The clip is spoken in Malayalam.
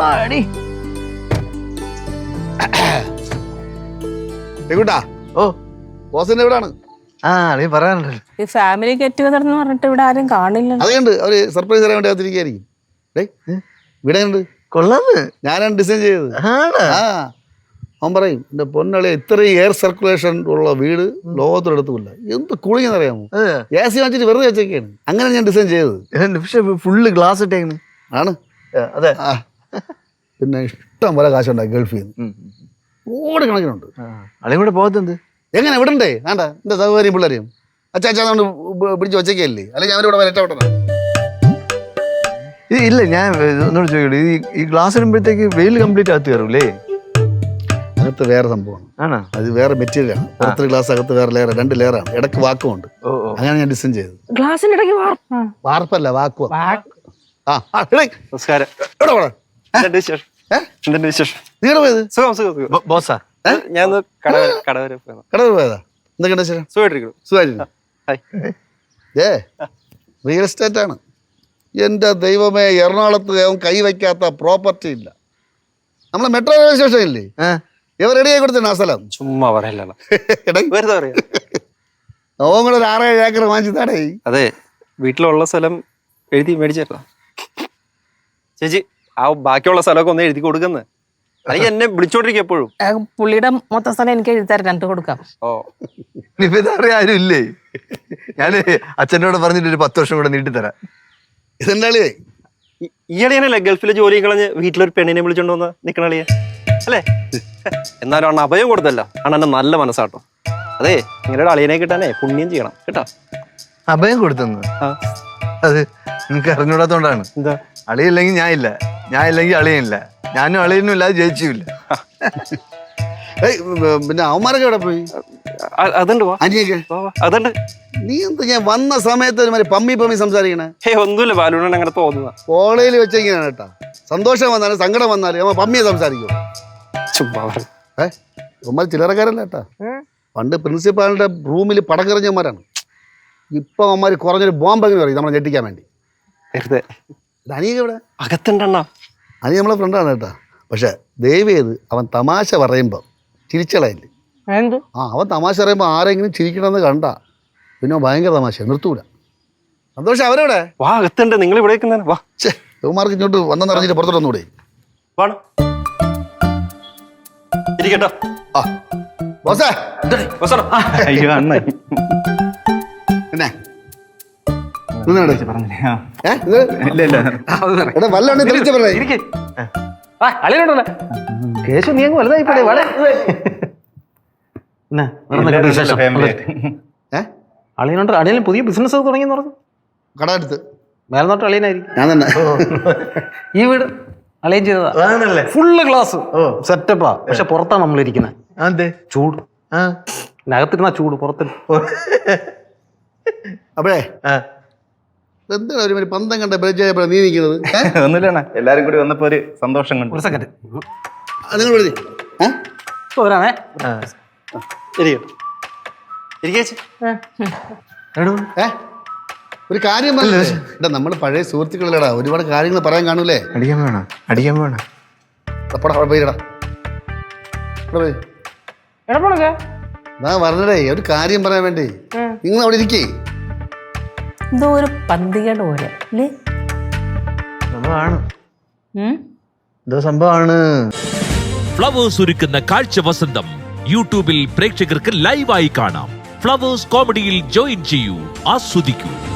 അടി രഘുട്ടാ. ഓ. ബോസിന്റെ എവിടാണ് ആ നീ പറയാനുണ്ടല്ലോ. ഈ ഫാമിലി ഗെറ്റ് ടുഗദർ എന്ന് പറഞ്ഞിട്ട് ഇവിടെ ആരും കാണില്ല അവർ സർപ്രൈസ് തരാൻ വേണ്ടി ഇവിടെ ഉണ്ട് കൊള്ളാന്ന്. ഞാനാണ് ഡിസൈൻ ചെയ്തത്. ആണ്? ആ. അവൻ പറയും എന്റെ പൊന്നളി ഇത്രയും എയർ സർക്കുലേഷൻ ഉള്ള വീട് ലോകത്തിലെടുത്തുമില്ല എന്ത് കൂളിംഗ് എന്നറിയാമോ അതെ എ സി വാങ്ങിച്ചിട്ട് വെറുതെ വെച്ചൊക്കെയാണ് അങ്ങനെ ഞാൻ ഡിസൈൻ ചെയ്തത്. പക്ഷെ ഫുള്ള് ഗ്ലാസ് ഇട്ടേക്കണ് ആണ്. അതെ. ആ. പിന്നെ ഇഷ്ടം പോലെ കാശുണ്ടായി ഗൾഫിൽ നിന്ന്. ഓട് കണക്കിനുണ്ട് അളിയും കൂടെ പോകത്തെന്ത് എങ്ങനെ? വിടണ്ടേ? വേണ്ട. എന്റെ സൗകര്യം പിള്ളേരെയും. അച്ഛാ അച്ഛാ അതുകൊണ്ട് പിടിച്ച് വച്ചേക്കല്ലേ അല്ലെങ്കിൽ അവരിവിടെ വരട്ടപ്പെട്ടത് ഇത് ഇല്ല ഞാൻ ഒന്നുകൂടെ ചോദിക്കട്ടെ. ഈ ഈ ഗ്ലാസ് ഇടുമ്പോഴത്തേക്ക് വെയിൽ കംപ്ലീറ്റ് അകത്ത് കയറൂലേ? അകത്ത് വേറെ സംഭവമാണ്. ആണോ? അത് വേറെ മെറ്റീരിയലാണ് പുറത്തൊരു ഗ്ലാസ് അകത്ത് വേറെ ലെയർ രണ്ട് ലെയറാണ് ഇടയ്ക്ക് വാക്കുമുണ്ട്. ഓ ഓ. അങ്ങനെ ഞാൻ ഡിസൈൻ ചെയ്തത്. ഗ്ലാസിന്റെ ഇടയ്ക്ക് വാർപ്പല്ല വാക്കുവാ. ആ ആ, എടേ, നമസ്കാരം. എവിടെ വിശേഷം. ഏ? എന്തുണ്ട് വിശേഷം? നീ എവിടെ പോയത്? സുഖം സുഖം സുഖം. ബോസാ? ഞാൻ കട കടവരെ കടവരെ പോയത്? പോയതാ എന്തൊക്കെയുണ്ട് ശരി സുഖമായിട്ടിരിക്കുന്നു. സുഖമായിരുന്നു ഏ റിയൽ എസ്റ്റേറ്റ് ആണ്. എന്റെ ദൈവമേ എറണാകുളത്ത് കൈ കൈവയ്ക്കാത്ത പ്രോപ്പർട്ടി ഇല്ല. നമ്മളെ മെട്രോ റെയിൽവേ സ്റ്റേഷൻ ഇല്ലേ? ഇവർ റെഡിയായി കൊടുത്തിട്ടുണ്ട് ആ സ്ഥലം. ചുമ്മാ പറയല്ലോ കൂടെ ഒരു ആറേഴ് ഏക്കർ വാങ്ങിച്ചതാടേ. അതെ വീട്ടിലുള്ള സ്ഥലം എഴുതി മേടിച്ചേക്കാം ചേച്ചി ആ ബാക്കിയുള്ള സ്ഥലമൊക്കെ ഒന്ന് എഴുതി കൊടുക്കുന്നത് അല്ലെങ്കിൽ എന്നെ വിളിച്ചോണ്ടിരിക്കും എപ്പോഴും. പുള്ളിയുടെ മൊത്തം സ്ഥലം എനിക്ക് എഴുതാൻ രണ്ട് കൊടുക്കാം. ഓ. ഇനിയിപ്പോ ആരും ഇല്ലേ ഞാൻ അച്ഛനോട് പറഞ്ഞിട്ട് ഒരു പത്ത് വർഷം കൂടെ നീട്ടിത്തരാം ഇതെന്താളിയേ ഈ- ഈയിടെയാണല്ലേ ഗൾഫിലെ ജോലി കളഞ്ഞ് വീട്ടിലൊരു പെണ്ണിനെ വിളിച്ചോണ്ട് വന്ന നിക്കണളിയെ അല്ലേ? എന്നാലും അണ്ണ അഭയം കൊടുത്തല്ലോ. അണ്ണന്റെ നല്ല മനസ്സാട്ടോ. അതെ ഇങ്ങനെ ഒരു അളിയനെ കിട്ടാനേ പുണ്യം ചെയ്യണം കേട്ടോ? അഭയം കൊടുത്തെന്ന്? ആ. അത് നിങ്ങൾക്ക് അറിഞ്ഞൂടാത്തോണ്ടാണ്. എന്താ? അളിയില്ലെങ്കിൽ ഞാൻ ഇല്ല ഞാൻ ഇല്ലെങ്കിൽ അളിയനില്ല. ഞാനും അളിയനും ഇല്ലാതെ ജയിച്ചില്ല. ഏയ് പിന്നെ അവന്മാരൊക്കെ എവിടെ പോയി? അ- അതുണ്ട് വാ. അനിയൊക്കെ വാ, വാ. അതുണ്ട്. നീ എന്താ ഞാൻ വന്ന സമയത്ത് ഒരു മാതിരി പമ്മി പമ്മി സംസാരിക്കണേ? ഹേ ഒന്നുമില്ല ബാലുണ്ണൻ അങ്ങനെ തോന്നുക കോളേജിൽ വെച്ചിങ്ങനെയാണ് കേട്ടാ. സന്തോഷം വന്നാലും സങ്കടം വന്നാലും അവൻ പമ്മിയെ സംസാരിക്കും. ചുമ്മാ പറ. ഏ അവന്മാർ ചില്ലറക്കാരല്ല കേട്ടാ? പണ്ട് പ്രിൻസിപ്പാളിന്റെ റൂമിൽ പടക്കെറിഞ്ഞവന്മാരാണ് ഇപ്പൊ അവന്മാർ കുറഞ്ഞൊരു ബോംബെങ്ങനെ പറയും? നമ്മളെ ഞെട്ടിക്കാൻ വേണ്ടി. വെറുതെ. ഇത് അനിയൊക്കെ ഇവിടെ അകത്തുണ്ടണ്ണ. അനി നമ്മളെ ഫ്രണ്ടാണ് കേട്ടാ. പക്ഷെ ദയവേത് അവൻ തമാശ പറയുമ്പോൾ ചിരിച്ചളയില്ല? ആ അവൻ തമാശ പറയുമ്പോൾ ആരെങ്കിലും ചിരിക്കണമെന്ന് കണ്ട. പിന്നെ ഭയങ്കര തമാശ നിർത്തൂല. സന്തോഷം. അവരോടെ വാ അകത്തുണ്ട്. നിങ്ങൾ ഇവിടെ വാ. ചേ ഇങ്ങോട്ട് വന്നെന്ന് അറിഞ്ഞിട്ട് പുറത്തോട്ട് ഒന്നുകൂടെ വാണ്? ഇരിക്കട്ടോ. ആ. ബോസേ. ബസ്സോടാ. അയ്യോ അണ്ണ. കേശു നീ അങ്ങ് വലുതായി പോടെ അളിയൻ പുതിയ ബിസിനസ് തുടങ്ങിയെന്ന് പറഞ്ഞു. കട എടുത്ത് മേൽനോട്ട് അളിയനായിരിക്കും. ഞാൻ തന്നെ. ഈ വീട് അളിയൻ ചെയ്തതാ. ആണല്ലേ? ഫുള്ള് ഗ്ലാസ് സെറ്റപ്പാ പക്ഷെ പുറത്താണ് നമ്മൾ ഇരിക്കുന്നത് അതെ ചൂട്. ആ. അകത്തിരുന്ന ചൂട് പുറത്ത് അപ്പോഴേ? ആ എന്താണ് ഒരു പന്തം കണ്ട ബ്രജ് നീ നിൽക്കുന്നത്? ഒന്നുമില്ലണ ഒന്നുമില്ല എല്ലാരും കൂടി വന്നപ്പോ ഒരു സന്തോഷം കണ്ടു. ഒരു സെക്കൻഡ് നിങ്ങൾ വിളിച്ച് ഇരിക്കേച്ചി എടോ ഒരു കാര്യം പറഞ്ഞില്ലേ എടാ നമ്മൾ പഴയ സുഹൃത്തുക്കളല്ലടാ. ഒരുപാട് കാര്യങ്ങൾ പറയാൻ കാണൂലേ? അടിക്കാൻ വേണം അടിക്കാൻ വേണം അപ്പടാ അവിടെ പോയിടാ പോയി. ഞാൻ പറഞ്ഞടേ ഒരു കാര്യം പറയാൻ വേണ്ടി. നിങ്ങൾ അവിടെ ഇരിക്കേ. എന്തോ ഒരു പന്തികേട് പോലെ അല്ലേ? സംഭവമാണ്? എന്തോ സംഭവമാണ്. ഫ്ലവേഴ്സ് ഒരുക്കുന്ന കാഴ്ച വസന്തം യൂട്യൂബിൽ പ്രേക്ഷകർക്ക് ലൈവായി കാണാം. ഫ്ലവേഴ്സ് കോമഡിയിൽ ജോയിൻ ചെയ്യൂ ആസ്വദിക്കൂ.